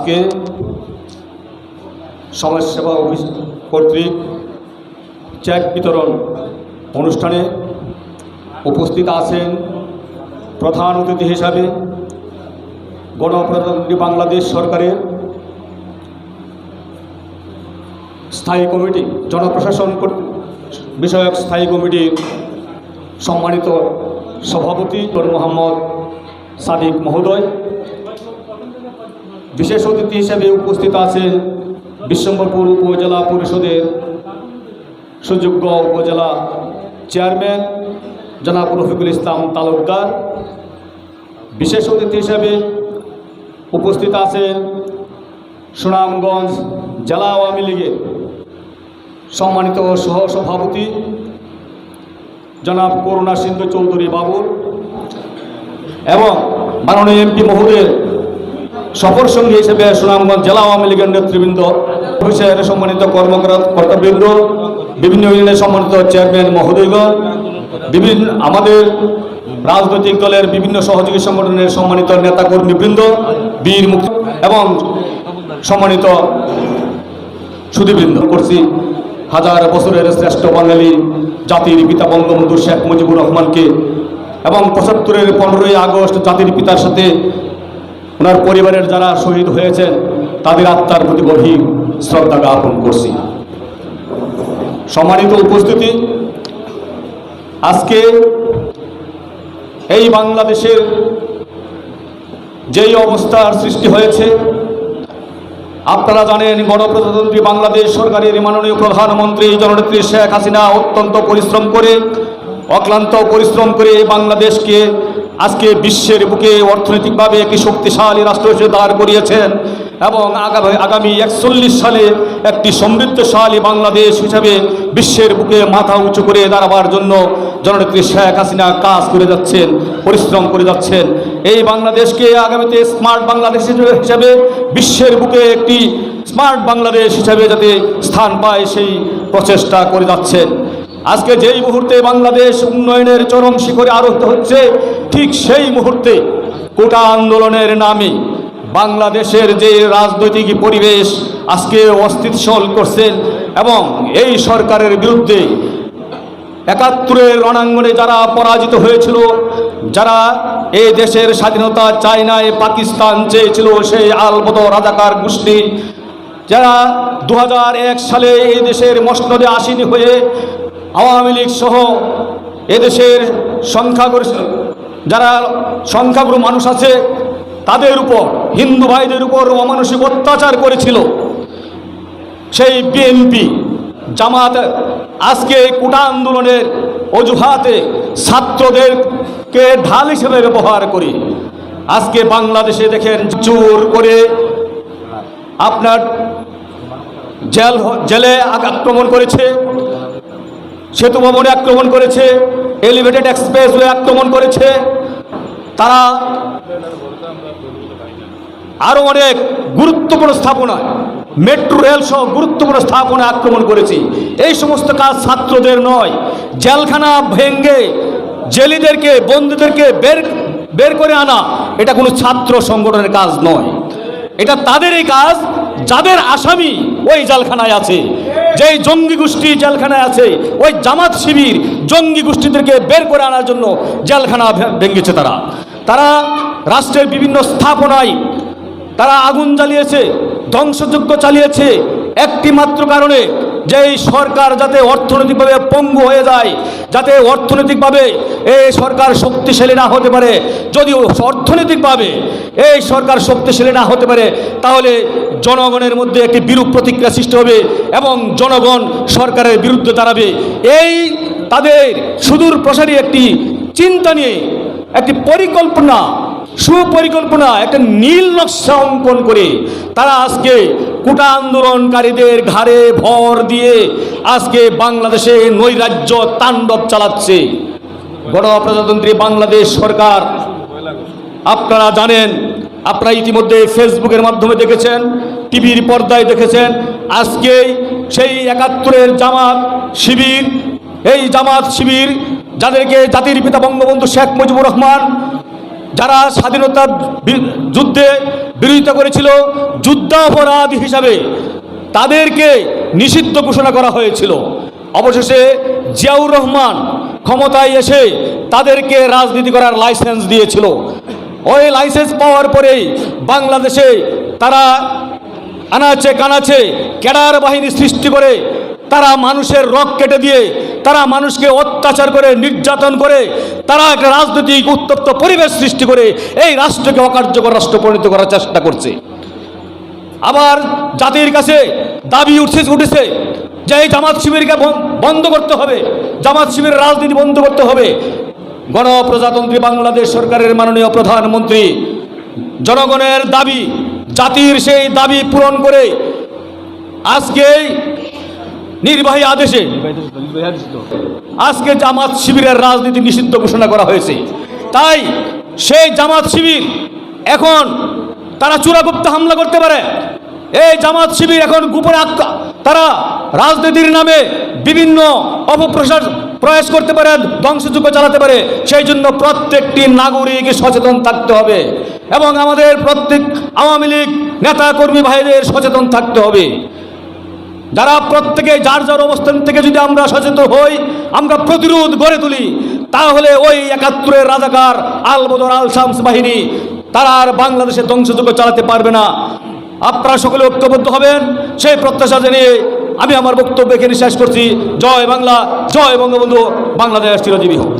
আজকে সমাজসেবা অফিস কর্তৃক চেক বিতরণ অনুষ্ঠানে উপস্থিত আছেন প্রধান অতিথি হিসাবে গণপ্রজাতন্ত্রী বাংলাদেশ সরকারের স্থায়ী কমিটি, জনপ্রশাসন বিষয়ক স্থায়ী কমিটির সম্মানিত সভাপতি মোহাম্মদ সাদিক মহোদয় বিশেষ অতিথি হিসেবে উপস্থিত আছেন বিশ্বম্বরপুর উপজেলা পরিষদের সুযোগ্য উপজেলা চেয়ারম্যান জনাব রফিকুল ইসলাম তালুকদার। বিশেষ অতিথি হিসেবে উপস্থিত আছেন সুনামগঞ্জ জেলা আওয়ামী লীগের সম্মানিত সহ সভাপতি জনাব করুণা সিন্ধু চৌধুরী বাবুর এবং মাননীয় এমপি মহোদয়ের সফর সঙ্গী হিসেবে সুনামগঞ্জ জেলা আওয়ামী লীগের নেতৃবৃন্দ, অফিসের সম্মানিত কর্মকর্তাবৃন্দ বিভিন্ন ইউনিয়নের সম্মানিত চেয়ারম্যান মহোদয়গণ বিভিন্ন আমাদের রাজনৈতিক দলের বিভিন্ন সহযোগী সংগঠনের সম্মানিত নেতাকর্মীবৃন্দ, বীর মুক্তি এবং সম্মানিত সুদীবৃন্দ করছি হাজার বছরের শ্রেষ্ঠ বাঙালি জাতির পিতা বঙ্গবন্ধু শেখ মুজিবুর রহমানকে এবং পঁচাত্তরের পনেরোই আগস্ট জাতির পিতার সাথে ওনার পরিবারের যারা শহীদ হয়েছেন, তাদের আত্মার প্রতি গভীর শ্রদ্ধা জ্ঞাপন করছি। সম্মানিত উপস্থিতি, আজকে এই বাংলাদেশের যেই অবস্থার সৃষ্টি হয়েছে, আপনারা জানেন গণপ্রজাতন্ত্রী বাংলাদেশ সরকারের মাননীয় প্রধানমন্ত্রী জননেত্রী শেখ হাসিনা অত্যন্ত পরিশ্রম করে, অক্লান্ত পরিশ্রম করে বাংলাদেশকে আজকে বিশ্বের বুকে অর্থনৈতিকভাবে একটি শক্তিশালী রাষ্ট্র হিসেবে দাঁড় করিয়েছেন এবং আগামী আগামী একচল্লিশ সালে একটি সমৃদ্ধশালী বাংলাদেশ হিসাবে বিশ্বের বুকে মাথা উঁচু করে দাঁড়াবার জন্য জননেত্রী শেখ হাসিনা কাজ করে যাচ্ছেন, পরিশ্রম করে যাচ্ছেন। এই বাংলাদেশকে আগামীতে স্মার্ট বাংলাদেশ হিসাবে বিশ্বের বুকে একটি স্মার্ট বাংলাদেশ হিসাবে যাতে স্থান পায় সেই প্রচেষ্টা করে যাচ্ছেন। আজকে যেই মুহূর্তে বাংলাদেশ উন্নয়নের চরম শিখরে আরোহিত হচ্ছে, ঠিক সেই মুহূর্তে কোটা আন্দোলনের নামে বাংলাদেশের যে রাজনৈতিক পরিবেশ আজকে অস্থিতিশীল করছেন এবং এই সরকারের বিরুদ্ধে একাত্তরের রণাঙ্গনে যারা পরাজিত হয়েছিল, যারা এই দেশের স্বাধীনতা চায়নায় পাকিস্তান চেয়েছিল সেই আলবদ রাজাকার গোষ্ঠী যারা দু হাজার এক সালে এই দেশের মসনদে আসীন হয়ে আওয়ামী লীগ সহ এদেশের সংখ্যাগরিষ্ঠ, যারা সংখ্যাগুরু মানুষ আছে, তাদের উপর, হিন্দু ভাইদের উপর অমানসিক অত্যাচার করেছিল। সেই বিএনপি জামাত, আজকে কোটা আন্দোলনের অজুহাতে ছাত্রদেরকে ঢাল হিসেবে ব্যবহার করি। আজকে বাংলাদেশে দেখেন জোর করে আপনার জেল জেলে আক্রমণ করেছে। সেতু ভবনে আক্রমণ করেছে। এলিভেটেড এক্সপ্রেসওয়ে আক্রমণ করেছে। তারা আরও অনেক গুরুত্বপূর্ণ স্থাপনায় মেট্রো রেল সহ গুরুত্বপূর্ণ স্থাপনা আক্রমণ করেছি। এই সমস্ত কাজ ছাত্রদের নয়। জেলখানা ভেঙ্গে জেলিদেরকে বন্ধুদেরকে বের বের করে আনা, এটা কোনো ছাত্র সংগঠনের কাজ নয়। এটা তাদেরই কাজ যাদের আসামি ওই জেলখানায় আছে, যেই জঙ্গি গোষ্ঠী জেলখানায় আছে, ওই জামাত শিবির জঙ্গি গোষ্ঠীদেরকে বের করে আনার জন্য জেলখানা ভেঙেছে তারা। তারা রাষ্ট্রের বিভিন্ন স্থাপনায় তারা আগুন জ্বালিয়েছে, ধ্বংসযজ্ঞ চালিয়েছে একটি মাত্র কারণে যে এই সরকার যাতে অর্থনৈতিকভাবে পঙ্গু হয়ে যায়, যাতে অর্থনৈতিকভাবে এই সরকার শক্তিশালী না হতে পারে যদিও অর্থনৈতিকভাবে এই সরকার শক্তিশালী না হতে পারে, তাহলে জনগণের মধ্যে একটি বিরূপ প্রতিক্রিয়া সৃষ্টি হবে এবং জনগণ সরকারের বিরুদ্ধে দাঁড়াবে। এই তাদের সুদূর প্রসারী একটি চিন্তা নিয়ে, একটি পরিকল্পনা সুপরিকল্পনা, একটা নীল নকশা অঙ্কন করে তারা আজকে কোটা আন্দোলনকারীদের ঘাড়ে ভর দিয়ে আজকে বাংলাদেশে নৈরাজ্য তাণ্ডব চালাচ্ছে। গণপ্রজাতন্ত্রী বাংলাদেশ সরকার, আপনারা জানেন, আপনারা ইতিমধ্যে ফেসবুকের মাধ্যমে দেখেছেন, টিভির পর্দায় দেখেছেন আজকে সেই একাত্তরের জামাত শিবির, এই জামাত শিবির যাদেরকে জাতির পিতা বঙ্গবন্ধু শেখ মুজিবুর রহমান যারা স্বাধীনতা বি- যুদ্ধে বিরোধিতা করেছিল, যুদ্ধাপরাধ হিসাবে তাদেরকে নিষিদ্ধ ঘোষণা করা হয়েছিল। অবশেষে জিয়াউর রহমান ক্ষমতায় এসে তাদেরকে রাজনীতি করার লাইসেন্স দিয়েছিল। ওই লাইসেন্স পাওয়ার পরেই বাংলাদেশে তারা আনাচে কানাচে ক্যাডার বাহিনী সৃষ্টি করে তারা মানুষের রক কেটে দিয়ে তারা মানুষকে অত্যাচার করে, নির্যাতন করে, তারা একটা রাজনৈতিক উত্তপ্ত পরিবেশ সৃষ্টি করে এই রাষ্ট্রকে অকার্যকর রাষ্ট্র পরিণত করার চেষ্টা করছে। আবার জাতির কাছে দাবি উঠছে, উঠেছে যে এই জামাত শিবিরকে বন্ধ করতে হবে, জামাত শিবিরের রাজনীতি বন্ধ করতে হবে। গণপ্রজাতন্ত্রী বাংলাদেশ সরকারের মাননীয় প্রধানমন্ত্রী, জনগণের দাবি, জাতির সেই দাবি পূরণ করে আজকে নির্বাহী আদেশে আজকে জামাত শিবিরের রাজনীতি নিষিদ্ধ ঘোষণা করা হয়েছে। তাই সেই জামাত শিবির এখন তারা চূড়াগুপ্ত হামলা করতে পারে। এই জামাত শিবির এখন গোপনে তারা রাজনীতির নামে বিভিন্ন অপপ্রসার প্রয়াস করতে পারে, ধ্বংসযজ্ঞ চালাতে পারে। সেই জন্য প্রত্যেকটি নাগরিক সচেতন থাকতে হবে এবং আমাদের প্রত্যেক আওয়ামী লীগ নেতা কর্মী ভাইদের সচেতন থাকতে হবে। যারা প্রত্যেকে যার যার অবস্থান থেকে যদি আমরা সচেতন হই, আমরা প্রতিরোধ গড়ে তুলি, তাহলে ওই একাত্তরের রাজাকার আল বদর আল শামস বাহিনী তারা আর বাংলাদেশে ধ্বংসযজ্ঞ চালাতে পারবে না। আপনারা সকলে ঐক্যবদ্ধ হবেন, সেই প্রত্যাশা জানিয়ে আমি আমার বক্তব্য এখানে শেষ করছি। জয় বাংলা, জয় বঙ্গবন্ধু, বাংলাদেশ চিরজীবী হোক।